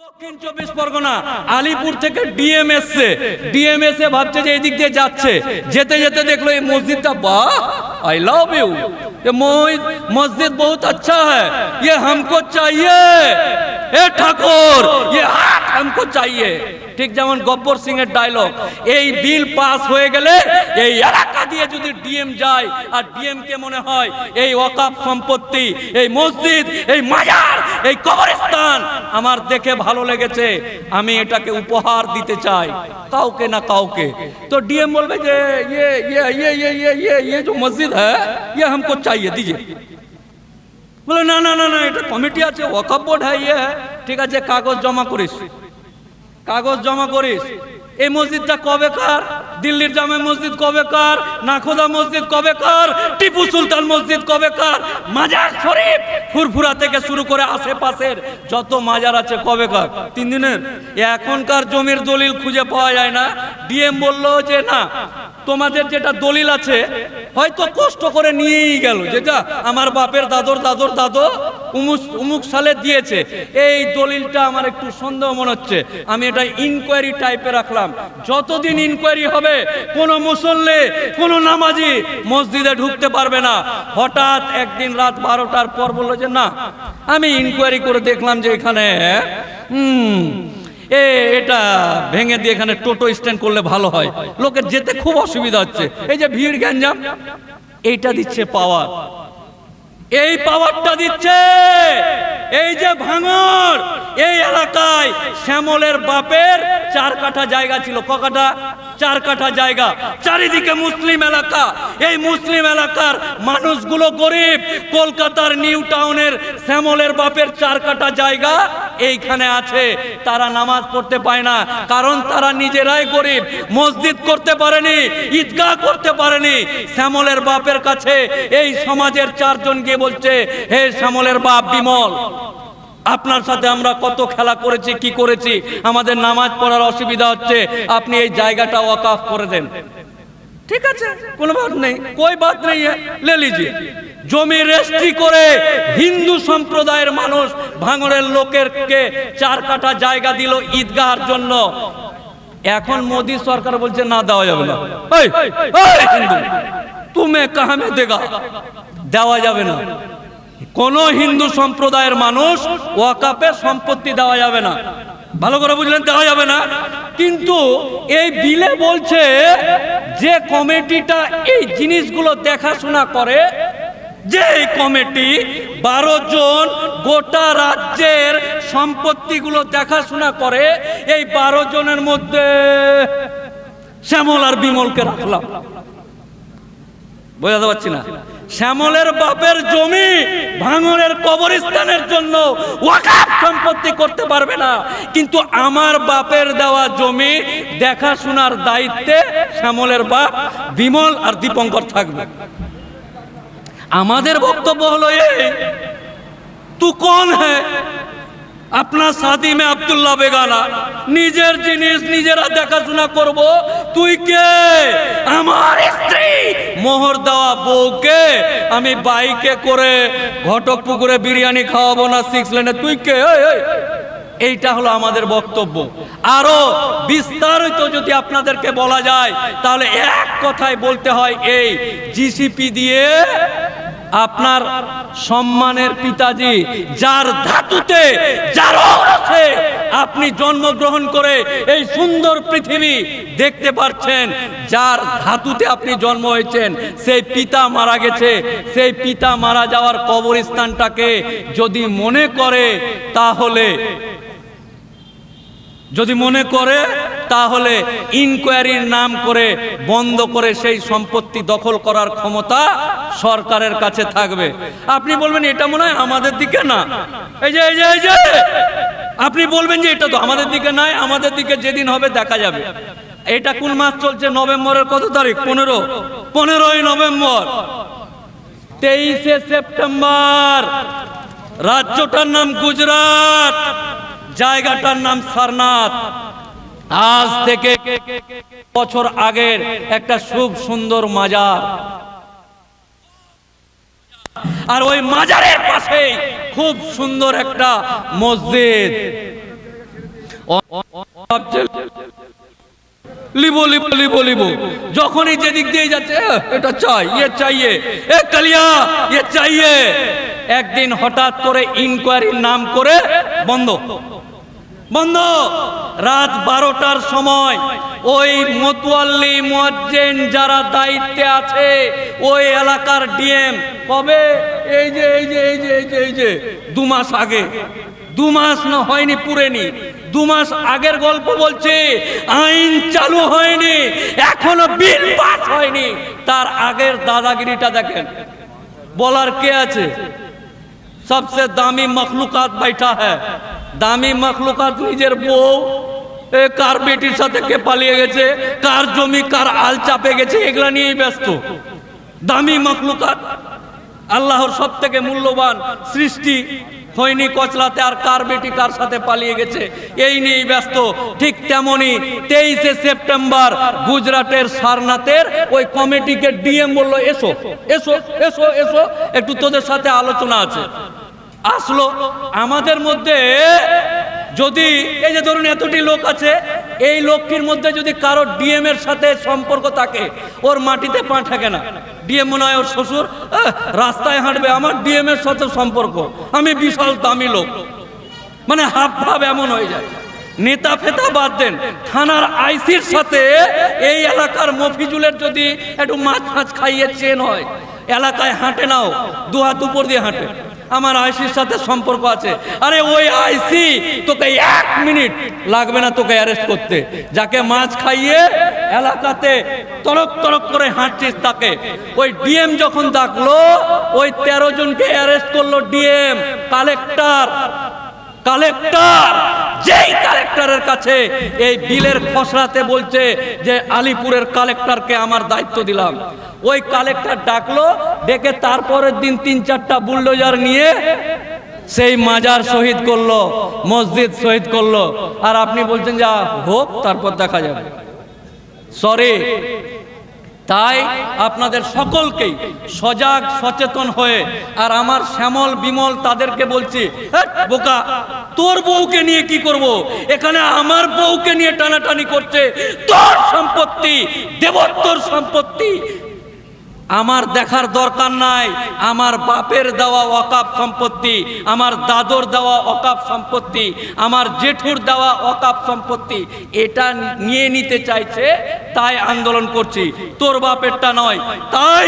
দক্ষিণ চব্বিশ পরগনা আলিপুর থেকে ডিএম এসছে ডিএম এসে ভাবছে যে এই দিক দিয়ে যাচ্ছে যেতে যেতে দেখলো এই মসজিদটা বাহ आई लव यू ये मोहित मस्जिद बहुत अच्छा है ये हमको चाहिए ए ठाकुर ये हाथ हमको चाहिए ঠিক যেমন গব্বর সিং এর ডায়লগ এই বিল পাস হয়ে গেলে এই এলাকা দিয়ে যদি ডিএম যায় আর ডিএম কে মনে হয় এই ওয়াকাফ সম্পত্তি এই মসজিদ এই মাজার এই কবরস্থান আমার দেখে ভালো লেগেছে আমি এটাকে উপহার দিতে চাই কাউকে না কাউকে তো ডিএম বলবে যে ये ये ये ये ये ये ये जो मस्जिद है ये हमको चाहिए दीजिए বলে, না না না না, এটা কমিটি আছে, ওয়াকাফ বোর্ড হ্যাঁ ইয়ে হ্যাঁ ঠিক আছে, কাগজ জমা করিস, কাগজ জমা করিস, এই মসজিদটা কবে কার, দিল্লির জামে মসজিদ কবে কার, নাখোদা মসজিদ কবে কার, টিপু সুলতান মসজিদ কবে কার, মাজার শরীফ ফুরফুরা থেকে শুরু করে আশেপাশের যত মাজার আছে কবে কার, তিন দিনের, এখনকার জমির দলিল খুঁজে পাওয়া যায় না, ডিএম বলল যে না তোমাদের যেটা দলিল আছে, হয়তো কষ্ট করে নিয়েই গেল। যেটা আমার বাপের দাদর দাদর, দাদো উমুক উমুক সালে দিয়েছে। এই দলিলটা আমার একটু সন্দেহ মনে হচ্ছে। আমি এটা ইনকোয়ারি টাইপে রাখলাম। যতদিন ইনকোয়ারি হবে, কোনো মুসল্লি, কোনো নামাজি মসজিদে ঢুকতে পারবে না। হঠাৎ একদিন রাত বারোটার পর বলল যে, না, আমি ইনকোয়ারি করে দেখলাম যে এখানে, হুম এ, এটা ভেঙে দিয়ে এখানে টোটো স্ট্যান্ড করলে ভালো হয়। লোকের যেতে খুব অসুবিধা হচ্ছে। এই যে ভিড় গ্যাঞ্জাম, এইটা দিচ্ছে পাওয়ার এই পাওয়ারটা দিচ্ছে। এই যে ভাঙর, এই এলাকায় শ্যামলের বাপের চার কাঠা জায়গা ছিল। কাঠা? চার কাঠা জায়গা। চারিদিকে মুসলিম এলাকা। এই মুসলিম এলাকার মানুষগুলো গরিব। কলকাতার নিউ টাউনের শ্যামলের বাপের চার কাঠা জায়গা এইখানে আছে। তারা নামাজ পড়তে পায় না। কারণ তারা নিজেরাই গরিব। মসজিদ করতে পারেনি, ঈদগাহ করতে পারেনি। শ্যামলের বাপের কাছে এই সমাজের চারজন গিয়ে বলছে হে শ্যামলের বাপ বিমল আপনার সাথে আমরা কত খেলা করেছি কি করেছি আমাদের নামাজ পড়ার অসুবিধা হচ্ছে আপনি এই জায়গাটা ওয়াকাফ করে দেন। ঠিক আছে। কোনো বাত নেই। কই বাত নেই লে লিজিয়ে জমি রেস্ট্রি করে হিন্দু সম্প্রদায়ের মানুষ ভাঙড়ের লোকেরকে চার কাঠা জায়গা দিল ঈদগাহার জন্য। এখন মোদী সরকার বলছে না দেওয়া যাবে না। হিন্দু। তুমি কাহামে দেগা? দেওয়া যাবে না। কোন হিন্দু সম্প্রদায়ের মানুষ ওয়াকাপে সম্পত্তি দেওয়া যাবে না। ভালো করে বুঝলেন, দেওয়া যাবে না। কিন্তু এই বিলে বলছে যে কমিটিটা এই জিনিসগুলো দেখাশোনা করে, যে কমিটি বারো জন গোটা রাজ্যের সম্পত্তিগুলো দেখাশোনা করে, এই বারো জনের মধ্যে শ্যামল আর বিমলকে রাখলাম। বোঝাতে পারছি না। শ্যামলের বাপের জমি ভাঙরের কবরস্থানের জন্য ওয়াকাফ সম্পত্তি করতে পারবে না। কিন্তু আমার বাপের দেওয়া জমি দেখাশোনার দায়িত্বে শ্যামলের বাপ বিমল আর দীপঙ্কর থাকবে। আমাদের বক্তব্য হলো এই, তু কোন হ্যাঁ আপনার সাথী মে আব্দুল্লাহ বেগানা নিজের জিনিস নিজেরা দেখাশোনা করব। তুই কে? আমার স্ত্রী। মোহর দেওয়া বউকে আমি বাইকে করে ঘটক পুকুরে বিরিয়ানি খাওয়াবো না সিক্স লেনে তুই কে? এই, এই। এইটা হলো আমাদের বক্তব্য। আরও বিস্তারিত যদি আপনাদেরকে বলা যায় তাহলে এক কথায় বলতে হয় এই জিসিপি দিয়ে আপনার সম্মানের পিতাজি, যার ধাতুতে, যার ঔরসে আপনি জন্মগ্রহণ করে এই সুন্দর পৃথিবী দেখতে পাচ্ছেন যার ধাতুতে আপনি জন্ম হয়েছেন, সেই পিতা মারা গেছে, সেই পিতা মারা যাওয়ার কবরস্থানটাকে যদি মনে করে, তাহলে, যদি মনে করে তাহলে ইনকোয়ারির নাম করে বন্ধ করে সেই সম্পত্তি দখল করার ক্ষমতা সরকারের কাছে থাকবে। আপনি বলবেন, এটা মনে হয় আমাদের দিকে না। এই যে এই যে এই যে, আপনি বলবেন যে এটা তো আমাদের দিকে নাই, আমাদের দিকে যেদিন হবে দেখা যাবে। এটা কোন মাস চলছে? নভেম্বরের কত তারিখ? পনেরো। পনেরোই নভেম্বর। তেইশে সেপ্টেম্বর। রাজ্যটার নাম গুজরাট। জায়গাটার নাম সারনাথ। আজ থেকে বছর আগের একটা খুব সুন্দর মাজার। আর ওই মাজারের পাশেই খুব সুন্দর একটা মসজিদ। লিবো লিবো লিবো লিবো। যখনই যেদিক দিয়ে যাচ্ছে এটা চাই ইয়ে চাইয়ে। এ কালিয়া ইয়ে চাইয়ে। একদিন হঠাৎ করে ইনকোয়ারির নাম করে বন্ধ। বন্ধ, রাত বারোটার সময় ওই মতুয়াল্লি মোয়াজ্জেন যারা দায়িত্বে আছে, ওই এলাকার ডিএম, কবে? এই যে এই যে এই যে এই যে এই যে, দু মাস আগে। দু মাস না হয়নি পুরেনি, দু মাস আগের গল্প বলছে, আইন চালু হয়নি, এখনও বিল পাস হয়নি। তার আগের দাদাগিরিটা দেখেন, বলার কে আছে? সবচেয়ে দামি মখলুকাত বাইঠা হ্যাঁ। দামি মখলুকাত নিজের বউ কার বেটির সাথে কে পালিয়ে গেছে, কার জমি, কার আল চাপে গেছে, এগুলা নিয়েই ব্যস্ত। দামি মখলুকাত আল্লাহর সব থেকে মূল্যবান সৃষ্টি হয়নি কচলাতে আর কার বেটি কার সাথে পালিয়ে গেছে, এই নিয়েই ব্যস্ত। ঠিক তেমনি তেইশে সেপ্টেম্বর গুজরাটের সারনাথের ওই কমিটিকে ডিএম বলল, এসো এসো এসো এসো, একটু তোদের সাথে আলোচনা আছে। আসলো। আমাদের মধ্যে যদি, এই যে ধরুন এতটি লোক আছে, এই লোকটির মধ্যে যদি কারও ডিএম এর সাথে সম্পর্ক থাকে, ওর মাটিতে পা থাকে না। ডিএম মনে হয় ওর শ্বশুর রাস্তায় হাঁটবে, আমার ডিএম এর সাথে সম্পর্ক, আমি বিশাল দামি লোক। মানে হাফ ভাব এমন হয়ে যায়। নেতা ফেতা বাদ দেন। থানার আইসির সাথে এই এলাকার মফিজুলের যদি একটু মাছ ফাছ খাইয়ে চেন হয়, এলাকায় হাঁটে নাও দু হাত উপর দিয়ে হাঁটে। আমার আইসির সাথে সম্পর্ক আছে। আরে ওই আইসি, তোকে এক মিনিট লাগবে না তোকে অ্যারেস্ট করতে। যাকে মাছ খাইয়ে এলাকাতে তরক তরক করে হাঁটছিস তাকে। ওই ডিএম যখন ডাকলো, ওই তেরো জনকে অ্যারেস্ট করল ডিএম। Collector collector! যেই কালেক্টরের কাছে এই বিলের খসড়াতে বলছে যে, আলিপুরের কালেক্টরকে আমার দায়িত্ব দিলাম। ওই কালেক্টর ডাকলো, ডেকে তারপরের দিন তিন চারটা বুলডোজার নিয়ে সেই মাজার শহীদ করল, মসজিদ শহীদ করল। আর আপনি বলছেন যা হোক, তারপর দেখা যাবে। সরি তাই আপনাদের সকলকেই সজাগ সচেতন হয়ে আর আমার শ্যামল বিমল তাদেরকে বলছি "হেৎ, বোকা তোর বউকে নিয়ে কি করব? এখানে আমার বউকে নিয়ে টানাটানি করছে। তোর সম্পত্তি দেবত্বর সম্পত্তি আমার দেখার দরকার নাই। আমার বাপের দেওয়া অকাপ সম্পত্তি আমার দাদর দেওয়া অকাপ সম্পত্তি আমার জেঠুর দেওয়া অকাপ সম্পত্তি এটা নিয়ে নিতে চাইছে তাই আন্দোলন করছি। তোর বাপেরটা নয় তাই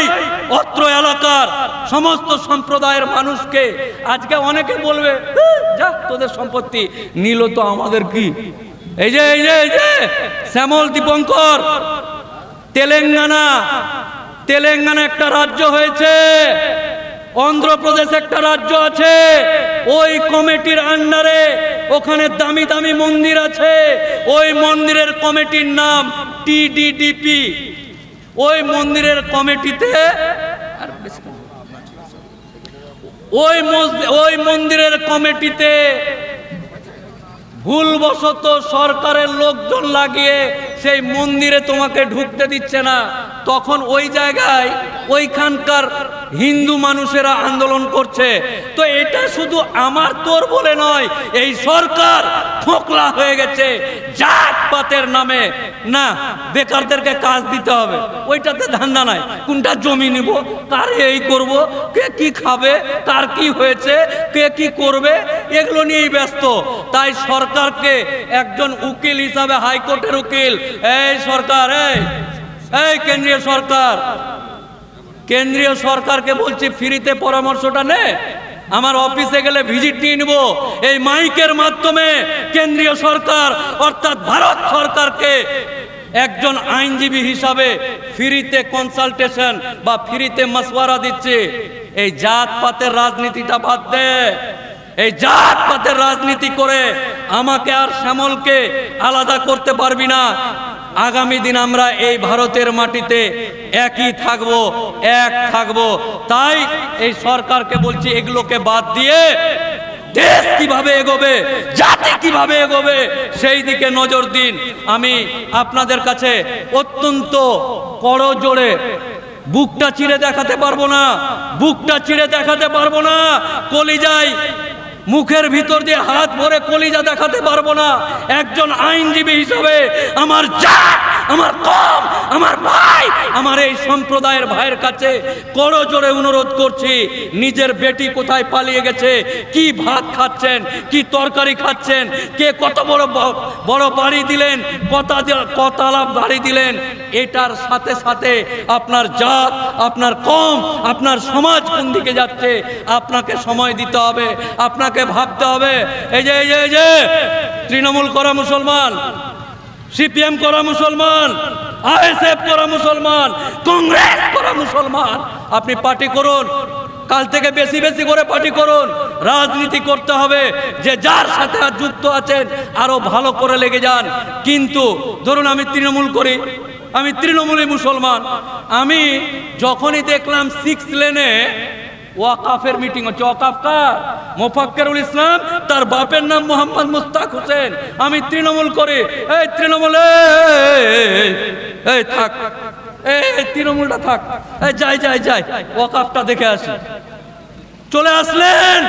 অত্র এলাকার সমস্ত সম্প্রদায়ের মানুষকে আজকে অনেকে বলবে "হ্যাঁ, যা তোদের সম্পত্তি নিল তো আমাদের কি? এই যে এই যে এই যে শ্যামল দীপঙ্কর তেলেঙ্গানা তেলেঙ্গানা একটা রাজ্য হয়েছে, অন্ধ্রপ্রদেশ একটা রাজ্য আছে, ওই কমিটির আন্ডারে ওখানে দামি দামি মন্দির আছে, ওই মন্দিরের কমিটির নাম টিডিডিপি ওই মন্দিরের কমিটিতে। ওই ওই মন্দিরের কমিটিতে ভুলবশত সরকারের লোকজন লাগিয়ে সেই মন্দিরে তোমাকে ঢুকতে দিচ্ছে না তখন ওই জায়গায় ওইখানকার হিন্দু মানুষেরা আন্দোলন করছে। তো এটা শুধু আমার তোর বলে নয়, এই সরকার ফোকলা হয়ে গেছে জাত পাতের নামে। না, বেকারদেরকে কাজ দিতে হবে, ওইটাতে ধান্দা নাই। কোনটা জমি নিব, কার এই করব, কে কি খাবে, কার কি হয়েছে, কে কি করবে, এগুলো নিয়েই ব্যস্ত। তাই সরকারকে একজন উকিল হিসাবে হাইকোর্টের উকিল, এই সরকার, এই এই কেন্দ্রীয় সরকার, কেন্দ্রীয় সরকারকে বলছি ফ্রিতে পরামর্শটা নে। আমার অফিসে গেলে ভিজিট নিয়ে নিব। এই মাইকের মাধ্যমে কেন্দ্রীয় সরকার, অর্থাৎ ভারত সরকারকে একজন আইনজীবী হিসাবে ফ্রিতে কনসালটেশন বা ফ্রিতে মশওয়ারা দিচ্ছে। এই জাত পাতের রাজনীতিটা বাদ দে। এই জাত পাতের রাজনীতি করে আমাকে আর শ্যামলকে আলাদা করতে পারবি না। আগামী দিন আমরা এই ভারতের মাটিতে একই থাকব, এক থাকব। তাই এই সরকারকে বলছি, এগুলোকে বাদ দিয়ে দেশ কীভাবে এগোবে, জাতি কীভাবে এগোবে, সেই দিকে নজর দিন। আমি আপনাদের কাছে অত্যন্ত করো জোরে বুকটা চিড়ে দেখাতে পারব না, বুকটা চিড়ে দেখাতে পারব না। কলিজায় মুখের ভিতর দিয়ে হাত ভরে কলিজা দেখাতে পারব না। একজন আইনজীবী হিসাবে আমার জাত আমার কম, আমার ভাই, আমার এই সম্প্রদায়ের ভাইয়ের কাছে করো জোরে অনুরোধ করছি, নিজের বেটি কোথায় পালিয়ে গেছে, কি ভাত খাচ্ছেন, কি তরকারি খাচ্ছেন, কে কত বড় বড় বাড়ি দিলেন, কতা কতালা বাড়ি দিলেন, এটার সাথে সাথে আপনার জাত, আপনার কম, আপনার সমাজ কোন দিকে যাচ্ছে, আপনাকে সময় দিতে হবে, আপনাকে ভাবতে হবে। এই যে এই যে এই যে, তৃণমূল করা মুসলমান সিপিএম করা মুসলমান, আইএসএফ করা মুসলমান, কংগ্রেস করা মুসলমান। আপনি পার্টি করুন, কাল থেকে বেশি বেশি করে পার্টি করুন। রাজনীতি করতে হবে, যে যার সাথে আর যুক্ত আছেন, আরও ভালো করে লেগে যান। কিন্তু ধরুন আমি তৃণমূল করি, আমি তৃণমূলী মুসলমান। আমি যখনই দেখলাম সিক্স লেনে ওয়াকাফের মিটিং হচ্ছে ওয়াকাফ কার মোফাক্কেরুল ইসলাম তার বাপের নাম মোহাম্মদ মুস্তাক হোসেন। আমি তৃণমূল করি। এই তৃণমূল এই, থাক। এই তৃণমূলটা থাক। এই যাই যাই যাই। ওয়াকাফটা দেখে আসি। চলে আসলেন।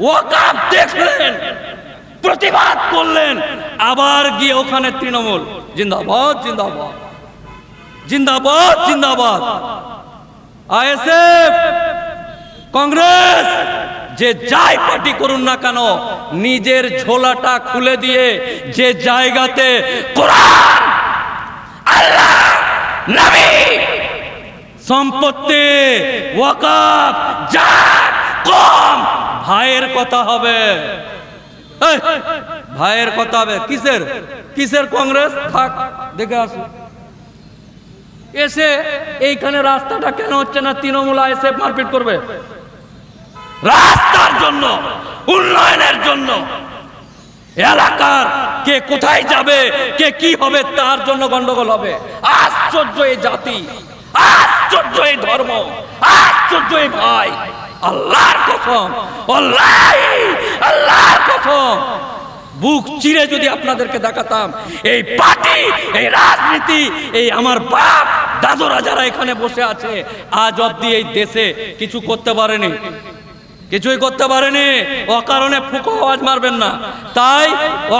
ওয়াকাফ দেখলেন। প্রতিবাদ করলেন। আবার গিয়ে ওখানে তৃণমূল। জিন্দাবাদ জিন্দাবাদ। জিন্দাবাদ জিন্দাবাদ। আইএসএফ কংগ্রেস, যে যাই পার্টি করুন না কেন, নিজের ঝোলাটা খুলে দিয়ে যে জায়গাতে সম্পত্তি কম, ভাইয়ের কথা হবে। ভাইয়ের কথা হবে। কিসের? কিসের কংগ্রেস? থাক, দেখে আসুন এসে এইখানে রাস্তাটা কেন হচ্ছে না তৃণমূল এসে মারপিট করবে? রাস্তার জন্য, উন্নয়নের জন্য। এলাকার কে কোথায় যাবে, কে কি হবে, তার জন্য গন্ডগোল হবে। আশ্চর্য এই জাতি, আশ্চর্য এই ধর্ম, আশ্চর্য এই ভাই। আল্লাহর কসম আল্লাহ আল্লাহর কসম। বুক চিরে যদি আপনাদেরকে দেখাতাম, এই পার্টি, এই রাজনীতি, এই আমার বাপ, দাদুরা যারা এখানে বসে আছে, আজ অব্দি এই দেশে কিছু করতে পারেনি। কিছুই করতে পারেনি। অকারণে ফুকো আওয়াজ মারবেন না। তাই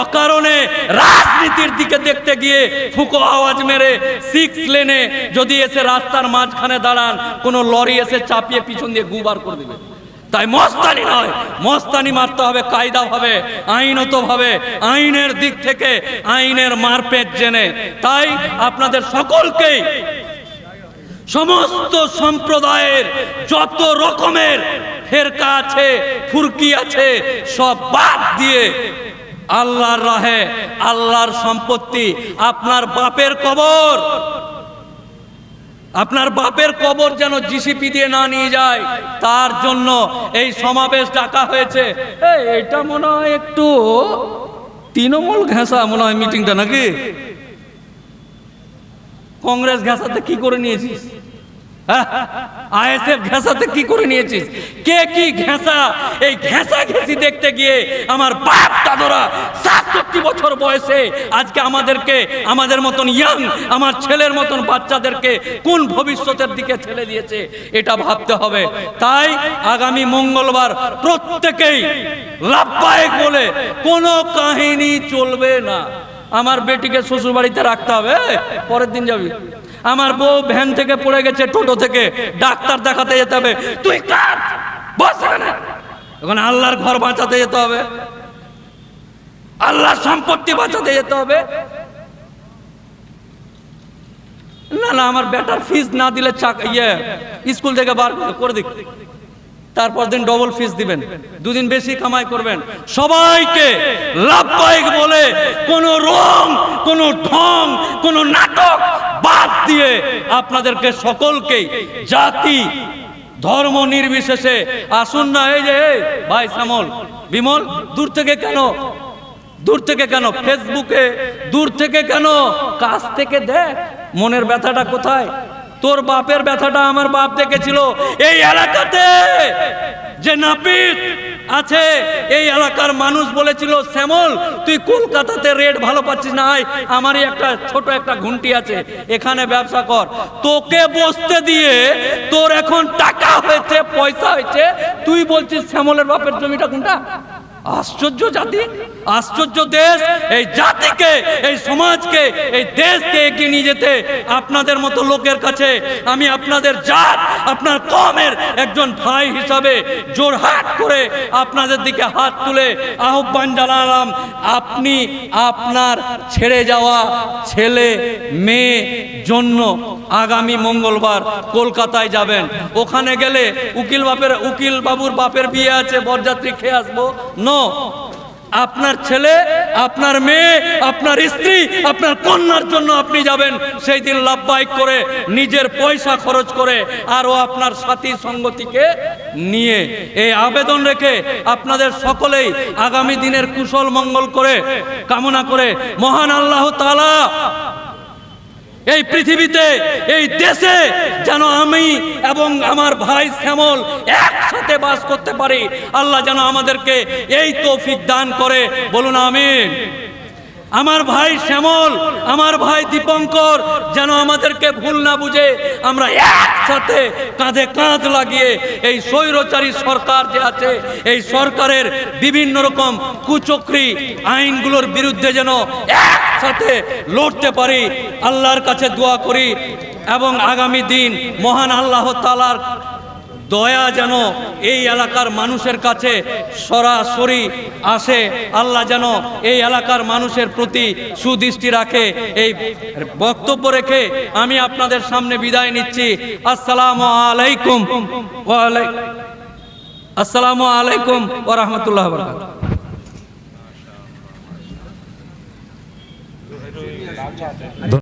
অকারণে রাজনীতির দিকে দেখতে গিয়ে ফুকো আওয়াজ মেরে সিক্স লেনে যদি এসে রাস্তার মাঝখানে দাঁড়ান, কোনো লরি এসে চাপিয়ে পিছন দিয়ে গুবার করে দেবে। তাই মস্তানি নয়, মস্তানি মারতে হবে কায়দা ভাবে আইনত ভাবে আইনের দিক থেকে আইনের মারপেট জেনে। তাই আপনাদের সকলকেই সমস্ত সম্প্রদায়ের যত রকমের ফেরকা আছে, ফুরকি আছে, সব বাদ দিয়ে আল্লাহর রাহে, আল্লাহর সম্পত্তি, আপনার বাপের কবর। আপনার বাপের কবর যেন জিসিপি দিয়ে না নিয়ে যায়, তার জন্য এই সমাবেশ ডাকা হয়েছে। এটা মনে হয় একটু তৃণমূল ঘেঁষা, মনে হয় মিটিংটা নাকি? কংগ্রেস ঘেঁষাতে কি করে নিয়েছিস? আইএসএফ ঘেঁষাতে কি করে নিয়েছিস? কে কি ঘেঁষা? এই ঘেঁষা ঘেঁষি দেখতে গিয়ে আমার বাপ দাদরা সাতষট্টি বছর বয়সে আজকে আমাদেরকে, আমাদের মতন ইয়াং আমার ছেলের মতন বাচ্চাদেরকে কোন ভবিষ্যতের দিকে ঠেলে দিয়েছে এটা ভাবতে হবে। তাই আগামী মঙ্গলবার প্রত্যেকেই লাভবায়ক বলে কোনো কাহিনী চলবে না। আমার বেটিকে শ্বশুর বাড়িতে রাখতে হবে পরের দিন যাবি। আমার বউ ভ্যান থেকে পড়ে গেছে, টোটো থেকে। ডাক্তার দেখাতে যেতে হবে। তুই এখানে। আল্লাহর ঘর বাঁচাতে যেতে হবে। আল্লাহর সম্পত্তি বাঁচাতে যেতে হবে। না না, আমার বেটার ফিস না দিলে ইয়ে স্কুল থেকে বার করে- করে দিক। তারপর দিন ডবল ফিস দিবেন। দুদিন বেশি কামাই করবেন। সবাইকে লাভবাহিক বলে কোন রং, কোন ঢং, কোন নাটক বাদ দিয়ে আপনাদেরকে সকলকেই জাতি, ধর্ম নির্বিশেষে আসুন না। এই যে ভাই শ্যামল, বিমল, দূর থেকে কেন? দূর থেকে কেন? ফেসবুকে, দূর থেকে কেন? কাছ থেকে দেখ, মনের ব্যথাটা কোথায়? তোর বাপের ব্যথাটা আমার বাপ দেখেছিল। এই এলাকাতে যে নাপিত আছে। এই এলাকার মানুষ বলেছিল, শ্যামল, তুই কলকাতাতে রেট ভালো পাচ্ছিস না। আমারই একটা ছোট একটা ঘুমটি আছে, এখানে ব্যবসা কর। তোকে বসতে দিয়ে তোর এখন টাকা হয়েছে, পয়সা হয়েছে। তুই বলছিস, শ্যামলের বাপের জমিটা কোনটা? আশ্চর্য জাতি, আশ্চর্য দেশ, এই জাতিকে, এই সমাজকে, এই দেশকে এগিয়ে নিয়ে যেতে আপনাদের মতো লোকের কাছে আমি আপনাদের জাত, আপনার কমের একজন ভাই হিসাবে জোর জোরহাট করে আপনাদের দিকে হাত তুলে আহ্বান জানালাম, আপনি আপনার ছেড়ে যাওয়া ছেলে, মেয়ে জন্য আগামী মঙ্গলবার কলকাতায় যাবেন। ওখানে গেলে উকিল বাপের, উকিল বাবুর বাপের বিয়ে আছে, বরযাত্রী খেয়ে আসব। নো আপনার ছেলে, আপনার মেয়ে, আপনার স্ত্রী, আপনার কন্যার জন্য আপনি যাবেন। সেই দিন লাভবাহিক করে নিজের পয়সা খরচ করে আরও আপনার সাথী সঙ্গতিকে নিয়ে এই আবেদন রেখে আপনাদের সকলেই আগামী দিনের কুশল মঙ্গল করে কামনা করে মহান আল্লাহ তালা এই পৃথিবীতে, এই দেশে যেন আমি এবং আমার ভাই শ্যামল একসাথে বাস করতে পারি, আল্লাহ যেন আমাদেরকে এই তৌফিক দান করে। বলুন, আমিন। আমার ভাই শ্যামল, আমার ভাই দীপঙ্কর, যেন আমাদেরকে ভুল না বুঝে, আমরা একসাথে কাঁধে কাঁধ লাগিয়ে এই স্বৈরচারী সরকার যে আছে, এই সরকারের বিভিন্ন রকম কুচক্রি আইনগুলোর বিরুদ্ধে যেন একসাথে লড়তে পারি, আল্লাহর কাছে দোয়া করি এবং আগামী দিন মহান আল্লাহ তালার দয়া যেন এই এলাকার মানুষের কাছে সরাসরি আসে। আল্লাহ যেন এই এলাকার মানুষের প্রতি সুদৃষ্টি রাখে। এই বক্তব্য রেখে আমি আপনাদের সামনে বিদায় নিচ্ছি। আসসালামু আলাইকুম। আসসালামু আলাইকুম ওয়া রাহমাতুল্লাহি ওয়া বারাকাতুহু।